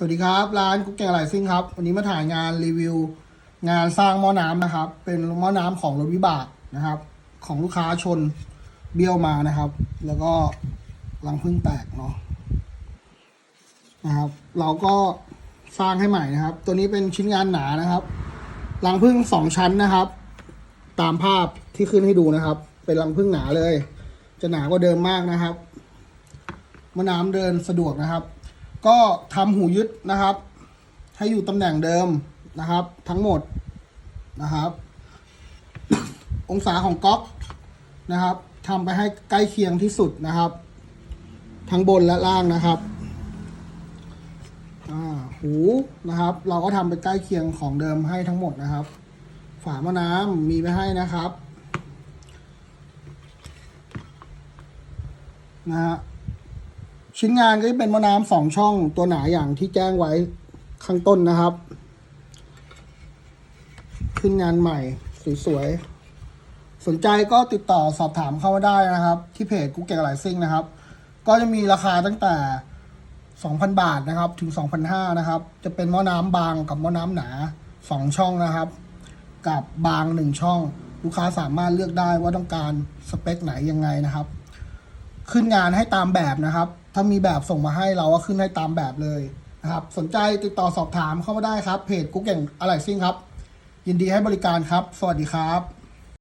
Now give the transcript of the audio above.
สวัสดีครับ ร้านกุ๊กแกงไหลซิ่งครับ วันนี้มาถ่ายงานรีวิว งานสร้างหม้อน้ำนะครับ เป็นหม้อน้ำของรถวิบากนะครับ ของลูกค้าชนเบี้ยวมานะครับ แล้วก็รังพึ่งแตกเนาะนะครับ เราก็สร้างให้ใหม่นะครับ ตัวนี้เป็นชิ้นงานหนานะครับรังพึ่งสองชั้นนะครับ ตามภาพที่ขึ้นให้ดูนะครับ เป็นรังพึ่งหนาเลย จะหนากว่าเดิมมากนะครับมะน้ำเดินสะดวกนะครับ ก็ทำหูยึดนะครับ ให้อยู่ตำแหน่งเดิมนะครับ ทั้งหมดนะครับ องศาของก๊อกนะครับทำไปให้ใกล้เคียงที่สุดนะครับ ทั้งบนและล่างนะครับหูนะครับ เราก็ทำไปใกล้เคียงของเดิมให้ทั้งหมดนะครับ ฝาหม้อน้ำมีไว้ให้นะครับนะฮะ ชิ้นงานก็จะเป็นมอน้ำสองช่องตัวหนาอย่างที่แจ้งไว้ข้างต้นนะครับ ขึ้นงานใหม่สวยๆสนใจก็ติดต่อสอบถามเข้ามาได้นะครับ ที่เพจกุ๊กแกงหลายซิ่งนะครับ ก็จะมีราคาตั้งแต่ 2,000 บาทนะครับ ถึง 2,500นะครับ จะเป็นหม้อน้ำบางกับหม้อน้ำหนาสองช่องนะครับ กับบางหนึ่งช่อง ลูกค้าสามารถเลือกได้ว่าต้องการสเปคไหนยังไงนะครับ ขึ้นงานให้ตามแบบนะครับ ถ้ามีแบบส่งมาให้เราก็ขึ้นให้ตามแบบเลยนะครับ สนใจติดต่อสอบถามเข้ามาได้ครับ เพจกุ๊กเก่งอะไรซิ่งครับ ยินดีให้บริการครับ สวัสดีครับ